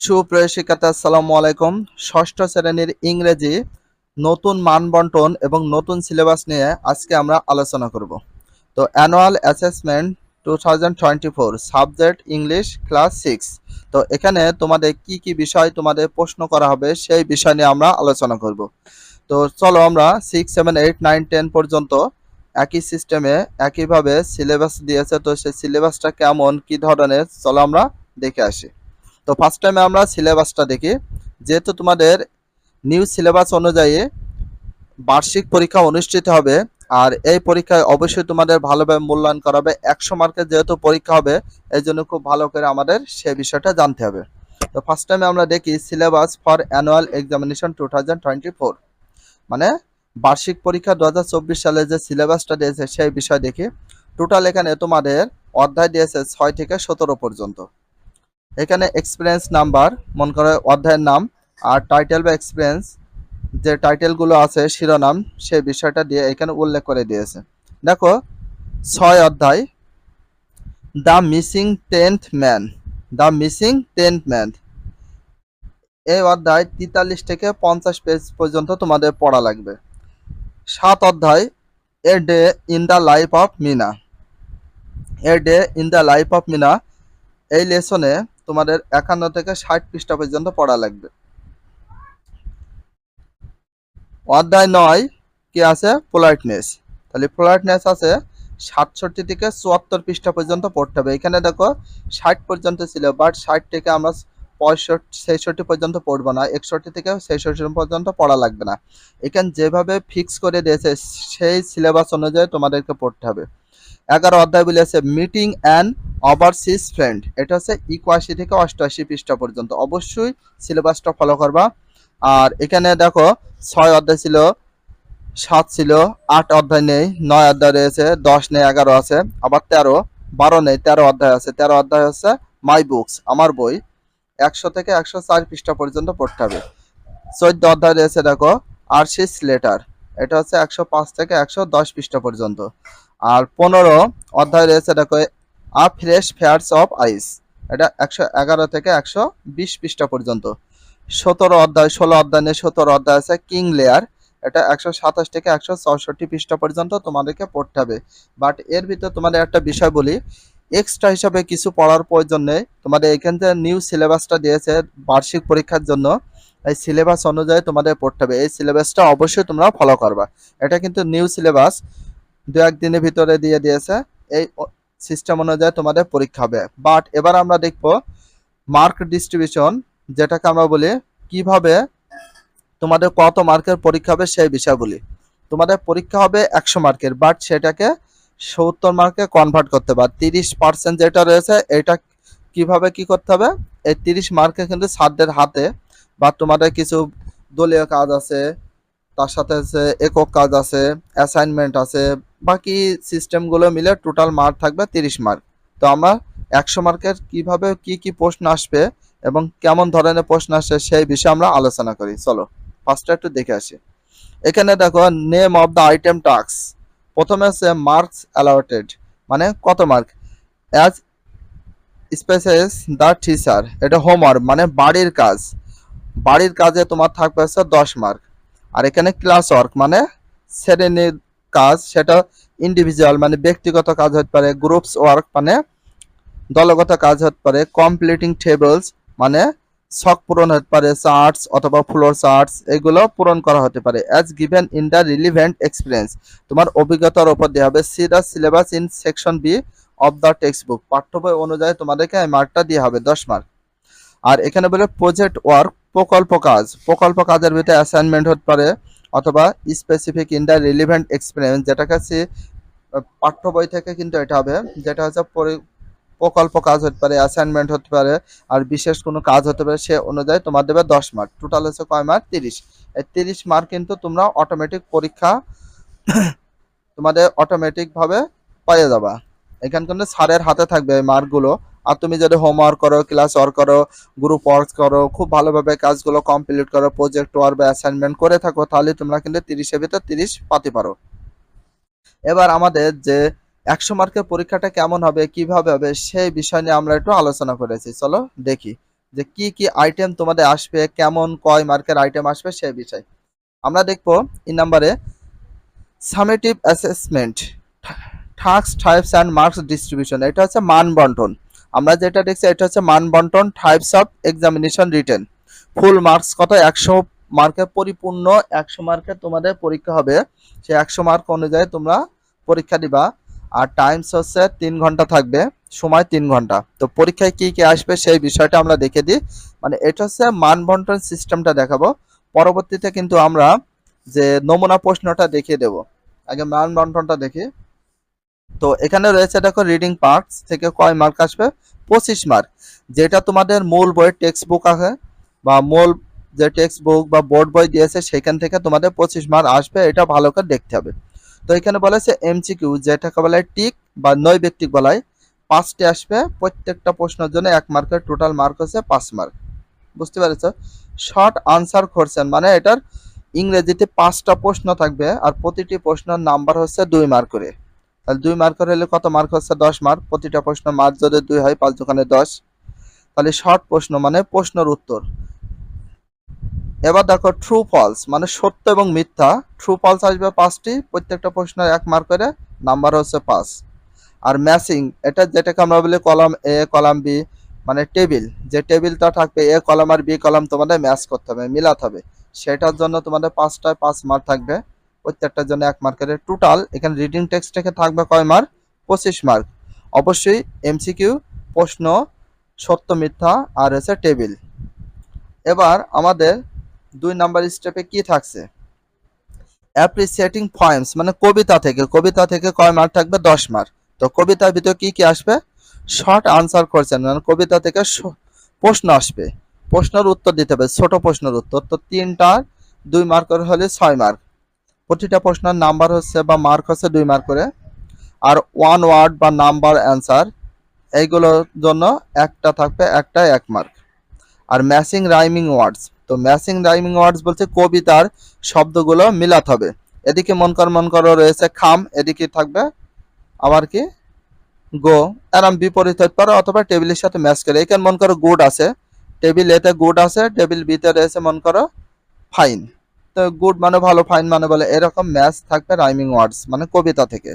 সুপ্রিয় শিক্ষার্থী আসসালামু আলাইকুম। ষষ্ঠ শ্রেণির ইংরেজি নতুন মানবন্টন এবং নতুন সিলেবাস নিয়ে আজকে আমরা আলোচনা করব। তো annual assessment two subject English, class six. তো এখানে তোমাদের কি কি বিষয় তোমাদের প্রশ্ন করা হবে সেই বিষয় নিয়ে আমরা আলোচনা করব। তো চলো আমরা six seven eight nine ten পর্যন্ত একই সিস্টেমে একইভাবে সিলেবাস দিয়েছে। তো সেই সিলেবাসটা কেমন, কি ধরনের, চলো আমরা দেখে আসি। তো ফার্স্ট টাইমে আমরা সিলেবাসটা দেখি। যেহেতু তোমাদের নিউ সিলেবাস অনুযায়ী বার্ষিক পরীক্ষা অনুষ্ঠিত হবে, আর এই পরীক্ষায় অবশ্যই তোমাদের ভালোভাবে মূল্যায়ন করা হবে। একশো মার্কের যেহেতু পরীক্ষা হবে, এই জন্য খুব ভালো করে আমাদের সে বিষয়টা জানতে হবে। তো ফার্স্ট টাইমে আমরা দেখি syllabus for annual examination two মানে বার্ষিক পরীক্ষা দু হাজার চব্বিশ সালে যে সিলেবাসটা দিয়েছে, সেই বিষয় দেখি। টোটাল এখানে তোমাদের অধ্যায় দিয়েছে ছয় থেকে সতেরো পর্যন্ত। এখানে এক্সপিরিয়েন্স নাম্বার মন করে অধ্যায়ের নাম আর টাইটেল বা এক্সপিরিয়েন্স যে টাইটেলগুলো আছে, শিরোনাম, সেই বিষয়টা দিয়ে এখানে উল্লেখ করে দিয়েছে। দেখো, ছয় অধ্যায়। The missing tenth man the missing tenth man এই অধ্যায় তেতাল্লিশ থেকে পঞ্চাশ পেজ পর্যন্ত তোমাদের পড়া লাগবে। সাত অধ্যায় a day in the life of Meena a day in the life of Meena এই লেসনে তোমাদের একান্ন থেকে ষাট পৃষ্ঠা পর্যন্ত পড়া লাগবে। অধ্যায় নয়, কি আছে? পোলাইটনেস তাহলে পোলাইটনেস আছে সাতষট্টি থেকে চুয়াত্তর পৃষ্ঠা পর্যন্ত পড়তে হবে। এখানে দেখো, ষাট পর্যন্ত ছিল বাট ষাট থেকে আমরা পঁয়ষট্টি, ছেষট্টি পর্যন্ত পড়ব না। একষট্টি থেকে ছেষট্টি পর্যন্ত পড়া লাগবে না। এখানে যেভাবে ফিক্স করে দিয়েছে, সেই সিলেবাস অনুযায়ী তোমাদেরকে পড়তে হবে। এগারো অধ্যায় বলেছে মিটিং অ্যান্ড ওভারসিজ ফ্রেন্ড এটা হচ্ছে ইকুয়াশি থেকে অষ্টআশি পৃষ্ঠা পর্যন্ত। অবশ্যই সিলেবাসটা ফলো করবা। আর এখানে দেখো, ছয় অধ্যায় ছিল, সাত ছিল, আট অধ্যায় নেই, নয় অধ্যায় রয়েছে, দশ নেই, এগারো আছে, আবার তেরো, বারো নেই, তেরো অধ্যায় আছে। তেরো অধ্যায় হচ্ছে মাই বুকস আমার বই। একশো থেকে একশো চার পৃষ্ঠা পর্যন্ত পড়তে হবে। চোদ্দ অধ্যায় রয়েছে, দেখো, আরশিস লেটার। এটা হচ্ছে একশো পাঁচ থেকে একশো দশ পৃষ্ঠা পর্যন্ত। আর পনেরো অধ্যায় রয়েছে দেখো a fresh pairs of eyes. এটা একশো এগারো থেকে একশো বিশ পৃষ্ঠা পর্যন্ত। সতেরো অধ্যায়, ষোলো অধ্যায় নিয়ে সতেরো অধ্যায় আছে কিং লেয়ার। এটা একশো সাতাশ থেকে একশো চৌষট্টি পৃষ্ঠা পর্যন্ত তোমাদেরকে পড়তে হবে। বাট এর ভিতরে তোমাদের একটা বিষয় বলি, এক্সট্রা হিসাবে কিছু পড়ার প্রয়োজন নেই। তোমাদের এখান থেকে নিউ সিলেবাসটা দিয়েছে বার্ষিক পরীক্ষার জন্য। এই সিলেবাস অনুযায়ী তোমাদের পড়তে হবে। এই সিলেবাসটা অবশ্যই তোমরা ফলো করবা। এটা কিন্তু নিউ সিলেবাস। দু একদিনের ভিতরে দিয়ে দিয়েছে। এই সিস্টেম অনুযায়ী তোমাদের পরীক্ষা হবে। বাট এবার আমরা দেখব মার্ক ডিস্ট্রিবিউশন যেটাকে আমরা বলি কীভাবে তোমাদের কত মার্কের পরীক্ষা হবে সেই বিষয় বলি তোমাদের পরীক্ষা হবে একশো মার্কের বাট সেটাকে সত্তর মার্কে কনভার্ট করতে হবে। তিরিশ পার্সেন্ট যেটা রয়েছে, এটা কীভাবে কি করতে হবে? এই তিরিশ মার্কে কিন্তু ছাত্রদের হাতে বা তোমাদের কিছু দলীয় কাজ আছে তার সাথে আছে একক কাজ আছে অ্যাসাইনমেন্ট আছে, বাকি সিস্টেমগুলো মিলে টোটাল মার্ক থাকবে তিরিশ মার্ক তো আমরা একশো মার্কের কীভাবে কি কি প্রশ্ন আসবে এবং কেমন ধরনের প্রশ্ন আসে সেই বিষয়ে আমরা আলোচনা করি। চলো ফার্স্টে একটু দেখে আসি। এখানে দেখো name of the item task প্রথমে আছে মার্কস অ্যালাউটেড মানে কত mark as spaces the teacher এটা হোমওয়ার্ক মানে বাড়ির কাজ। বাড়ির কাজে তোমার থাকবে হচ্ছে দশ মার্ক আর এখানে ক্লাস ওয়ার্ক মানে শ্রেণির কাজ, সেটা ইন্ডিভিজুয়াল মানে ব্যক্তিগত কাজ হতে পারে গ্রুপস ওয়ার্ক মানে দলগত কাজ হতে পারে কমপ্লিটিং টেবলস মানে ছক পূরণ হতে পারে চার্টস অথবা ফ্লোর চার্টস এগুলো পূরণ করা হতে পারে as given in the relevant experience তোমার অভিজ্ঞতার ওপর দেওয়া হবে see the syllabus in section B of the text book পাঠ্য বই অনুযায়ী তোমাদেরকে মার্কটা দিয়ে হবে, দশ মার্ক আর এখানে বলে প্রজেক্ট ওয়ার্ক প্রকল্প কাজ। প্রকল্প কাজের ভিতরে অ্যাসাইনমেন্ট হতে পারে অথবা specific in the relevant experience যেটা কাছে পাঠ্য বই থেকে কিন্তু এটা হবে। যেটা হচ্ছে প্রকল্প কাজ হতে পারে অ্যাসাইনমেন্ট হতে পারে, আর বিশেষ কোনো কাজ হতে পারে, সে অনুযায়ী তোমার দেবে দশ মার্ক টোটাল হচ্ছে কয় মার্ক তিরিশ। এই তিরিশ মার্ক কিন্তু তোমরা অটোমেটিক পরীক্ষা তোমাদের অটোমেটিকভাবে পেয়ে যাবা। এখান কিন্তু স্যারের হাতে থাকবে এই মার্কগুলো আর তুমি যদি হোমওয়ার্ক করো ক্লাস ওয়ার্ক করো গ্রুপ ওয়ার্ক করো, খুব ভালোভাবে কাজগুলো কমপ্লিট করো প্রজেক্ট ওয়ার্ক বা অ্যাসাইনমেন্ট করে থাকো, তাহলে তোমরা কিন্তু তিরিশের ভিতর তিরিশ পাতে পারো। এবার আমাদের যে একশো মার্কের পরীক্ষাটা কেমন হবে, কীভাবে হবে, সেই বিষয় নিয়ে আমরা একটু আলোচনা করেছি। চলো দেখি যে কি কি আইটেম তোমাদের আসবে, কেমন কয় মার্কের আইটেম আসবে, সেই বিষয়। আমরা দেখব এই নাম্বারে summative assessment task types and marks distribution এটা হচ্ছে মান বন্টন। আমরা যেটা দেখছি, এটা হচ্ছে মান বন্টন types of examination written full marks কত? একশো মার্কে পরিপূর্ণ, একশো মার্কে তোমাদের পরীক্ষা হবে। সেই একশো মার্ক অনুযায়ী তোমরা পরীক্ষা দিবা। আর টাইমস হচ্ছে তিন ঘণ্টা থাকবে, সময় তিন ঘণ্টা। তো পরীক্ষায় কি কি আসবে সেই বিষয়টা আমরা দেখে দিই। মানে এটা হচ্ছে মান বন্টন সিস্টেমটা দেখাবো। পরবর্তীতে কিন্তু আমরা যে নমুনা প্রশ্নটা দেখিয়ে দেব। আগে মান বন্টনটা দেখি। তো এখানে রয়েছে দেখো রিডিং পার্টস থেকে কয় মার্ক আসবে? পঁচিশ মার্ক যেটা তোমাদের মূল বইয়ের টেক্সট বুক আছে বা মূল যে টেক্সট বুক বা বোর্ড বই দিয়েছে, সেখান থেকে তোমাদের পঁচিশ মার্ক আসবে। এটা ভালো করে দেখতে হবে। তো এখানে বলেছে এমসিকিউ যেটাকে বলা টিক বা নয় ব্যক্তিক বলায় পাঁচটি আসবে। প্রত্যেকটা প্রশ্নের জন্য এক মার্কের টোটাল মার্ক হচ্ছে পাঁচ মার্ক বুঝতে পেরেছ? শর্ট আনসার করছেন মানে এটার ইংরেজিতে পাঁচটা প্রশ্ন থাকবে আর প্রতিটি প্রশ্নের নাম্বার হচ্ছে দুই মার্ক করে। তাহলে দুই মার্ক করে হলে কত মার্ক হচ্ছে? দশ মার্ক প্রতিটা প্রশ্ন মার্ক যদি দুই হয়, পাঁচ দোকানে দশ। তাহলে শর্ট প্রশ্ন মানে প্রশ্নের উত্তর। এবার দেখো ট্রু ফলস মানে সত্য এবং মিথ্যা। ট্রু ফলস আসবে পাঁচটি। প্রত্যেকটা প্রশ্নের এক মার্ক করে নাম্বার হচ্ছে পাঁচ। আর ম্যাচিং এটা যেটাকে আমরা বলি কলাম এ কলাম বি মানে টেবিল যে টেবিলটা থাকবে এ কলাম আর বি কলাম তোমাদের ম্যাচ করতে হবে, মিলাতে হবে। সেটার জন্য তোমাদের পাঁচটায় পাঁচ মার্ক থাকবে। প্রত্যেকটার জন্য এক মার্কের টোটাল এখানে রিডিং টেক্সট থেকে থাকবে কয় মার্ক পঁচিশ মার্ক অবশ্যই এমসিকিউ প্রশ্ন, সত্য, মিথ্যা আর হচ্ছে টেবিল এবার আমাদের দুই নাম্বার স্টেপে কি থাকছে? অ্যাপ্রিসিয়েটিং পয়েন্টস মানে কবিতা থেকে। কবিতা থেকে কয় মার্ক থাকবে? দশ মার্ক তো কবিতার ভিতরে কি কি আসবে? শর্ট আনসার করছেন মানে কবিতা থেকে প্রশ্ন আসবে। প্রশ্নের উত্তর দিতে হবে, ছোট প্রশ্নের উত্তর। তো তিনটার দুই মার্কের হলে ছয় মার্ক প্রতিটা প্রশ্নের নাম্বার হচ্ছে বা মার্ক হচ্ছে দুই মার্ক করে। আর ওয়ান ওয়ার্ড বা নাম্বার অ্যান্সার এইগুলোর জন্য একটা থাকবে একটা এক মার্ক আর ম্যাচিং রাইমিং ওয়ার্ডস তো ম্যাচিং রাইমিং ওয়ার্ডস বলতে কবিতার শব্দগুলো মিলাতে হবে। এদিকে মন কর, মন করো রয়েছে খাম, এদিকে থাকবে আবার কি? গো, এরম বিপরীত হতে পারে অথবা টেবিলের সাথে ম্যাচ করে। এখানে মন করো গুড আছে টেবিল এতে গুড আছে টেবিল বিতে রয়েছে মন করো ফাইন গুড মানে ভালো ফাইন মানে বলে এরকম ম্যাচ থাকবে রাইমিং ওয়ার্ডস মানে কবিতা থেকে।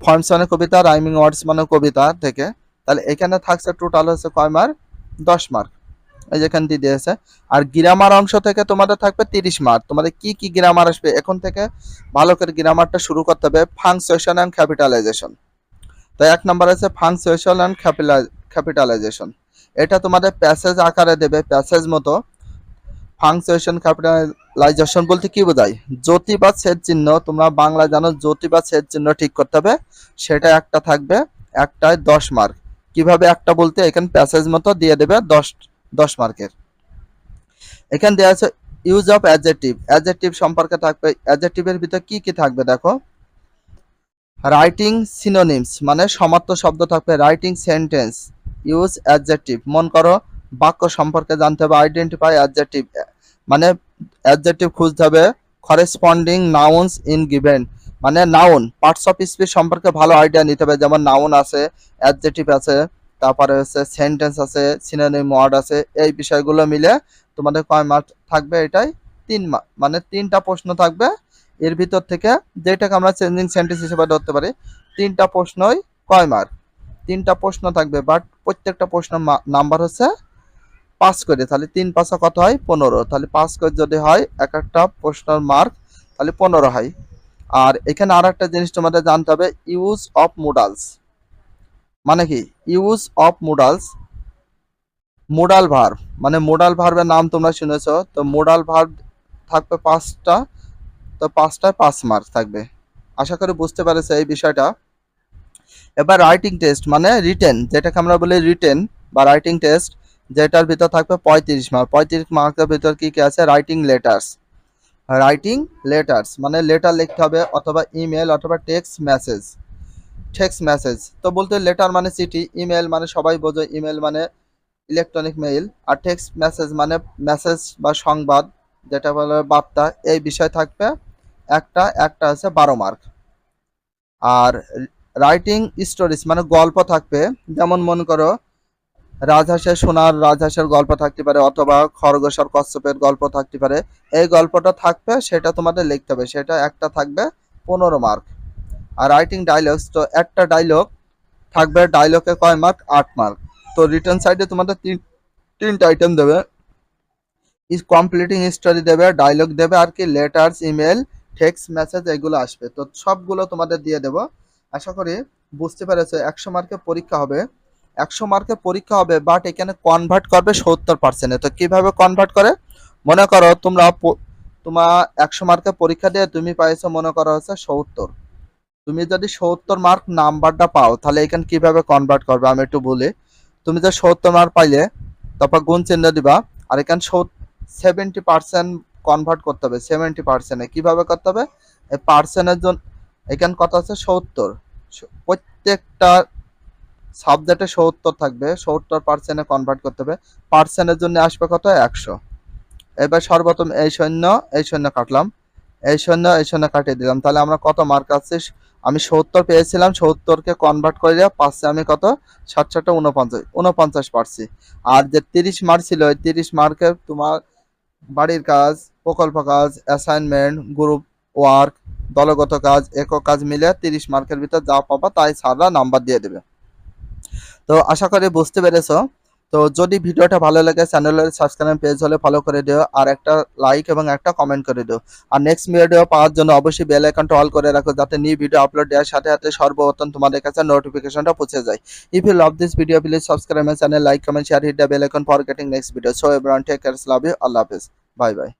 ফর্মস মানে কবিতা রাইমিং ওয়ার্ডস মানে কবিতা থেকে। তাহলে এখানে থাকছে টোটাল হচ্ছে কয় মার্ক দশ মার্ক এই যেখান দিয়ে দিয়েছে। আর গ্রামার অংশ থেকে তোমাদের থাকবে তিরিশ মার্ক তোমাদের কি কি গ্রামার আসবে? এখন থেকে ভালো করে গ্রামারটা শুরু করতে হবে। ফাংশন অ্যান্ড ক্যাপিটালাইজেশন তো এক নম্বর আছে ফাংশন অ্যান্ড ক্যাপিটালাইজেশন এটা তোমাদের প্যাসেজ আকারে দেবে প্যাসেজ মতো। ফাংশন ক্যাপিটালাইজেশন বলতে কি বোঝায়? জ্যোতি বা ছেদ চিহ্ন, তোমরা বাংলা জানো জ্যোতি বা ছেদ চিহ্ন ঠিক করতে হবে। সেটা একটা থাকবে, একটায় দশ মার্ক কীভাবে একটা বলতে? এখানে প্যাসেজ মতো দিয়ে দেবে দশ দশ মার্কের এখানে দেওয়া আছে ইউজ অফ অ্যাডজেক্টিভ অ্যাডজেক্টিভ সম্পর্কে থাকবে অ্যাডজেক্টিভের ভিতরে কি কি থাকবে দেখো? রাইটিং সিনোনিমস মানে সমার্থ শব্দ থাকবে রাইটিং সেন্টেন্স ইউজ অ্যাডজেক্টিভ মন করো, বাক্য সম্পর্কে জানতে হবে আইডেন্টিফাই অ্যাডজেক্টিভ মানে অ্যাডজেক্টিভ খুঁজতে হবে করেসপন্ডিং নাউন্স ইন গিভেন মানে নাউন পার্টস অফ স্পিচ সম্পর্কে ভালো আইডিয়া নিতে হবে, যেমন নাউন আছে অ্যাডজেক্টিভ আছে, তারপরে হচ্ছে সেন্টেন্স আছে সিনোনিম ওয়ার্ড আছে, এই বিষয়গুলো মিলে তোমাদের কয় মার্ক থাকবে এটাই? তিন মার্ক মানে তিনটা প্রশ্ন থাকবে। এর ভিতর থেকে যেটাকে আমরা চেঞ্জিং সেন্টেন্স হিসেবে ধরতে পারি, তিনটা প্রশ্নই কয় মার্ক তিনটা প্রশ্ন থাকবে বাট প্রত্যেকটা প্রশ্ন নাম্বার হচ্ছে পাঁচ করে, তাহলে তিন পাঁচা কত হয়? পনেরো। তাহলে পাঁচ করে যদি হয়, এক একটা প্রশ্নের মার্ক তাহলে পনেরো হয়। আর এখানে আর একটা জিনিস তোমাদের জানতে হবে ইউজ অফ মুডালস মানে কি? Use of modals modal verb মানে মোডাল ভার্বের নাম তোমরা শুনেছো, তো মোডাল ভার্ব থাকবে পাঁচটা, তো পাঁচটায় পাঁচ মার্ক থাকবে। আশা করি বুঝতে পেরেছ এই বিষয়টা। এবার রাইটিং টেস্ট মানে রিটেন যেটাকে আমরা বলি রিটেন বা রাইটিং টেস্ট যেটার ভিতর থাকবে পঁয়ত্রিশ মার্ক পঁয়ত্রিশ মার্কের ভিতর কি কি আছে? রাইটিং লেটার্স রাইটিং লেটার্স মানে লেটার লিখতে হবে অথবা ইমেল অথবা টেক্সট মেসেজ টেক্সট মেসেজ তো বলতে লেটার মানে চিঠি ইমেল মানে সবাই বোঝে ইমেল মানে ইলেকট্রনিক মেইল আর টেক্সট মেসেজ মানে মেসেজ বা সংবাদ, যেটা বলে বার্তা, এই বিষয় থাকবে একটা একটা আছে বারো মার্ক আর রাইটিং স্টোরিজ মানে গল্প থাকবে। যেমন মনে করো রাজহাঁসের সোনার রাজহাঁসের গল্প থাকতে পারে অথবা খরগোশ আর কচ্ছপের গল্প থাকতে পারে। এই গল্পটা থাকবে, সেটা তোমাদের লিখতে হবে। সেটা একটা থাকবে পনেরো মার্ক। আর রাইটিং ডায়লগস তো একটা ডায়লগ থাকবে ডায়লগে কয় মার্ক? আট মার্ক। তো রিটার্ন সাইডে তোমাদের তিন, তিনটা আইটেম দেবে। ইজ কমপ্লিটিং স্টোরি দেবে ডায়লগ দেবে, আর কি লেটার্স ইমেল টেক্সট মেসেজ এগুলো আসবে। তো সবগুলো তোমাদের দিয়ে দেবো। আশা করি বুঝতে পেরেছ, একশো মার্কের পরীক্ষা হবে। একশো মার্কের পরীক্ষা হবে বাট এখানে কনভার্ট করবে সত্তর পার্সেন্টে তো কীভাবে কনভার্ট করে? মনে করো তোমরা তোমার একশো মার্কের পরীক্ষা দিয়ে তুমি পাইছো, মনে করো হচ্ছে সত্তর। তুমি যদি সত্তর মার্ক নাম্বারটা পাও, তাহলে এখানে কীভাবে কনভার্ট করবে? আমি একটু বলি। তুমি যে সত্তর মার্ক পাইলে, তারপর গুণ চিহ্ন দিবা, আর এখানে সেভেন্টি পার্সেন্ট কনভার্ট করতে হবে সেভেন্টি পার্সেন্টে কীভাবে করতে হবে? পার্সেন্টের জন্য এখানে কত আছে? সত্তর। প্রত্যেকটা সাবজেক্টে সত্তর থাকবে, সত্তর পার্সেন্টে কনভার্ট করতে হবে। পার্সেন্টের জন্য আসবে কত? একশো। এবার সর্বপ্রথম এই সৈন্য এই সৈন্য কাটলাম। এই সৈন্য এই সৈন্য কাটিয়ে দিলাম। তাহলে আমরা কত মার্ক আছে? আমি সত্তর পেয়েছিলাম সত্তরকে কনভার্ট করে পাচ্ছে আমি কত? ষাটটা উনপঞ্চাশ উনপঞ্চাশ পারছি। আর যে তিরিশ মার্ক ছিল, ওই তিরিশ মার্কে তোমার বাড়ির কাজ, প্রকল্প কাজ অ্যাসাইনমেন্ট গ্রুপ ওয়ার্ক দলগত কাজ, একক কাজ মিলে তিরিশ মার্কের ভিতর যা পাবা তাই স্যাররা নাম্বার দিয়ে দেবে। তো আশা করি বুঝতে পেরেছ। তো যদি ভিডিওটা ভালো লাগে চ্যানেলের সাবস্ক্রাইব পেজ হলে ফলো করে দিও, আর একটা লাইক এবং একটা কমেন্ট করে দিও। আর নেক্সট ভিডিও পাওয়ার জন্য অবশ্যই বেল আইকনটা অল করে রাখো, যাতে নিউ ভিডিও আপলোড দেওয়ার সাথে সাথে সর্বপ্রথম তোমাদের কাছে নোটিফিকেশনটা পৌঁছে যায়। If you love this video please subscribe my channel like comment share hit the bell icon for getting next video so everyone take care love you আল্লাহ হাফেজ বাই বাই